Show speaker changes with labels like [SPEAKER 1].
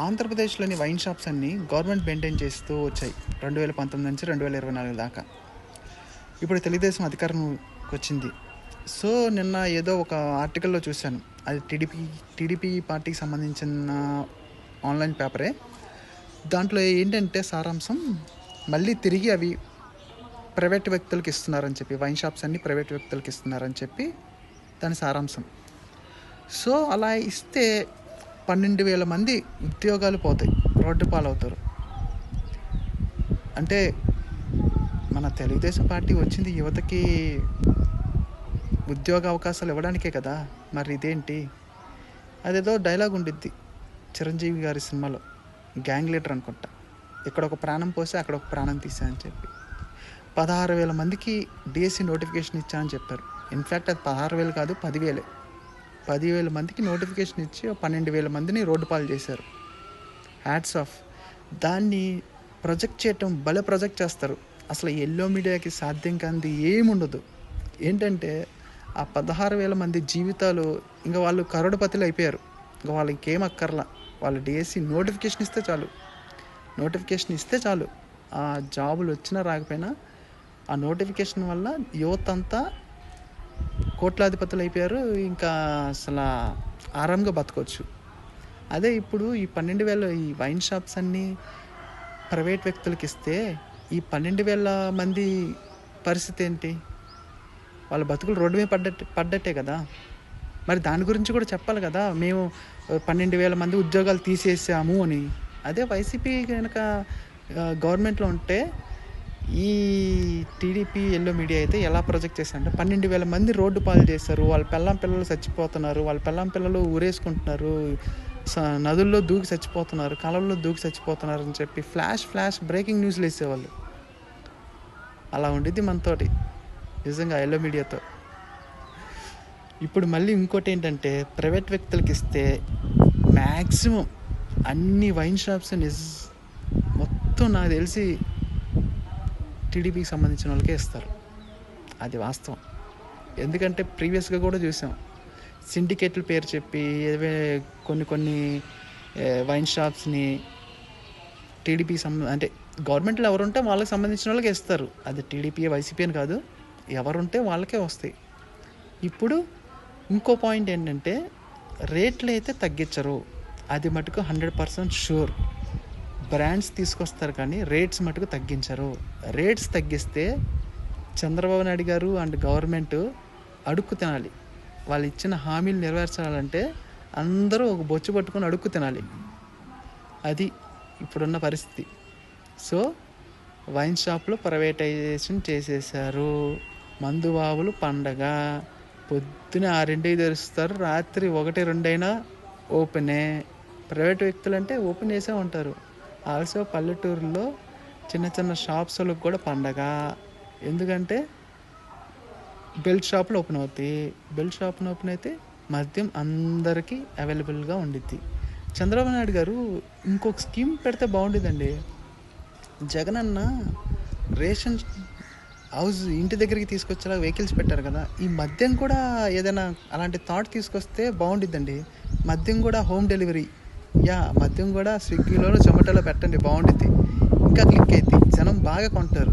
[SPEAKER 1] ఆంధ్రప్రదేశ్లోని wine shops అన్నీ government maintain చేస్తూ వచ్చాయి. రెండు వేల పంతొమ్మిది నుంచి రెండు వేల ఇరవై నాలుగు దాకా. ఇప్పుడు తెలుగుదేశం అధికారంకి వచ్చింది. సో నిన్న ఏదో ఒక ఆర్టికల్లో చూశాను. అది టీడీపీ టీడీపీ పార్టీకి సంబంధించిన ఆన్లైన్ పేపరే. దాంట్లో ఏంటంటే సారాంశం మళ్ళీ తిరిగి అవి ప్రైవేట్ వ్యక్తులకు ఇస్తున్నారని చెప్పి వైన్ షాప్స్ అన్నీ ప్రైవేట్ వ్యక్తులకు ఇస్తున్నారని చెప్పి దాని సారాంశం. సో అలా ఇస్తే పన్నెండు వేల మంది ఉద్యోగాలు పోతాయి. రోడ్డు పాలవుతారు. అంటే మన తెలుగుదేశం పార్టీ వచ్చింది యువతకి ఉద్యోగ అవకాశాలు ఇవ్వడానికే కదా. మరి ఇదేంటి? అదేదో డైలాగ్ ఉండిద్ది చిరంజీవి గారి సినిమాలో. గ్యాంగ్ లీడర్ అనుకుంటా. ఇక్కడ ఒక ప్రాణం పోసి అక్కడ ఒక ప్రాణం తీసా అని చెప్పి. పదహారు వేల మందికి డిఎస్సి నోటిఫికేషన్ ఇచ్చానని చెప్పారు. ఇన్ఫ్యాక్ట్ అది పదహారు వేలు కాదు పదివేలే. పదివేల మందికి నోటిఫికేషన్ ఇచ్చి పన్నెండు వేల మందిని రోడ్డు పాలు చేశారు. హ్యాట్స్ ఆఫ్ దాన్ని ప్రొజెక్ట్ చేయటం భలే ప్రొజెక్ట్ చేస్తారు. అసలు ఎల్లో మీడియాకి సాధ్యం కానిది ఏముండదు. ఏంటంటే ఆ పదహారు వేల మంది జీవితాలు ఇంకా వాళ్ళు కరోడపతిలు అయిపోయారు. ఇంకా వాళ్ళకి ఏం అక్కర్లా. వాళ్ళు డిఎస్సి నోటిఫికేషన్ ఇస్తే చాలు. నోటిఫికేషన్ ఇస్తే చాలు. ఆ జాబులు వచ్చినా రాకపోయినా ఆ నోటిఫికేషన్ వల్ల యువత అంతా కోట్లాధిపతులు అయిపోయారు. ఇంకా అసలు ఆరాంగా బతకవచ్చు అదే ఇప్పుడు ఈ పన్నెండు వేల ఈ వైన్ షాప్స్ అన్నీ ప్రైవేట్ వ్యక్తులకి ఇస్తే ఈ పన్నెండు వేల మంది పరిస్థితి ఏంటి? వాళ్ళ బతుకులు రోడ్డు మీద పడ్డట్టు పడ్డట్టే కదా? మరి దాని గురించి కూడా చెప్పాలి కదా. మేము పన్నెండు వేల మంది ఉద్యోగాలు తీసేసాము అని. అదే వైసీపీ కనుక గవర్నమెంట్లో ఉంటే ఈ టీడీపీ ఎల్లో మీడియా అయితే ఎలా ప్రొజెక్ట్ చేశారంటే పన్నెండు వేల మంది రోడ్డు పాలు చేస్తారు. వాళ్ళ పెళ్ళాం పిల్లలు చచ్చిపోతున్నారు. వాళ్ళ పెళ్ళాం పిల్లలు ఊరేసుకుంటున్నారు. స- నదుల్లో దూకి చచ్చిపోతున్నారు. కాలంలో దూకి చచ్చిపోతున్నారు అని చెప్పి ఫ్లాష్ ఫ్లాష్ బ్రేకింగ్ న్యూస్లు వేసేవాళ్ళు. అలా ఉండిద్ది మనతోటి. నిజంగా ఎల్లో మీడియాతో. ఇప్పుడు మళ్ళీ ఇంకోటి ఏంటంటే ప్రైవేట్ వ్యక్తులకి ఇస్తే మ్యాక్సిమం అన్ని వైన్ షాప్స్ నిజ్ మొత్తం నాకు తెలిసి టీడీపీకి సంబంధించిన వాళ్ళకే ఇస్తారు. అది వాస్తవం. ఎందుకంటే ప్రీవియస్గా కూడా చూసాం. సిండికేట్ల పేరు చెప్పి ఏవే కొన్ని కొన్ని వైన్ షాప్స్ని టీడీపీ సంబంధ అంటే గవర్నమెంట్లో ఎవరుంటే వాళ్ళకి సంబంధించిన వాళ్ళకే ఇస్తారు. అది టీడీపీ వైసీపీ అని కాదు. ఎవరుంటే వాళ్ళకే వస్తాయి. ఇప్పుడు ఇంకో పాయింట్ ఏంటంటే రేట్లు అయితే తగ్గించరు. అది మటుకు హండ్రెడ్ పర్సెంట్ షూర్. బ్రాండ్స్ తీసుకొస్తారు కానీ రేట్స్ మటుకు తగ్గించరు. రేట్స్ తగ్గిస్తే చంద్రబాబు నాయుడు గారు అండ్ గవర్నమెంట్ అడుక్కు తినాలి. వాళ్ళు ఇచ్చిన హామీలు నెరవేర్చాలంటే అందరూ ఒక బొచ్చు పట్టుకొని అడుక్కు తినాలి. అది ఇప్పుడున్న పరిస్థితి. సో వైన్ షాప్లో ప్రైవేటైజేషన్ చేసేసారు మందుబాబులు పండగ. పొద్దున ఆరింటికి తెరుస్తారు. రాత్రి ఒకటి రెండైనా ఓపెనే. ప్రైవేట్ వ్యక్తులు అంటే ఓపెన్ చేసే ఉంటారు. ఆల్సో పల్లెటూరులో చిన్న చిన్న షాప్స్ కూడా పండగ. ఎందుకంటే బెల్ట్ షాపులు ఓపెన్ అవుతాయి. బెల్ట్ షాప్ను ఓపెన్ అయితే మద్యం అందరికీ అవైలబుల్గా ఉండిద్ది. చంద్రబాబు నాయుడు గారు ఇంకొక స్కీమ్ పెడితే బాగుండేదండి. జగన్ అన్న రేషన్ హౌస్ ఇంటి దగ్గరికి తీసుకొచ్చేలా వెహికల్స్ పెట్టారు కదా. ఈ మద్యం కూడా ఏదైనా అలాంటి థాట్ తీసుకొస్తే బాగుండిద్దండి. మద్యం కూడా హోమ్ డెలివరీ యా మద్యం కూడా స్విగ్గీలో జొమాటోలో పెట్టండి బాగుంటుంది ఇంకా క్లిక్ అయింది జనం బాగా కొంటారు.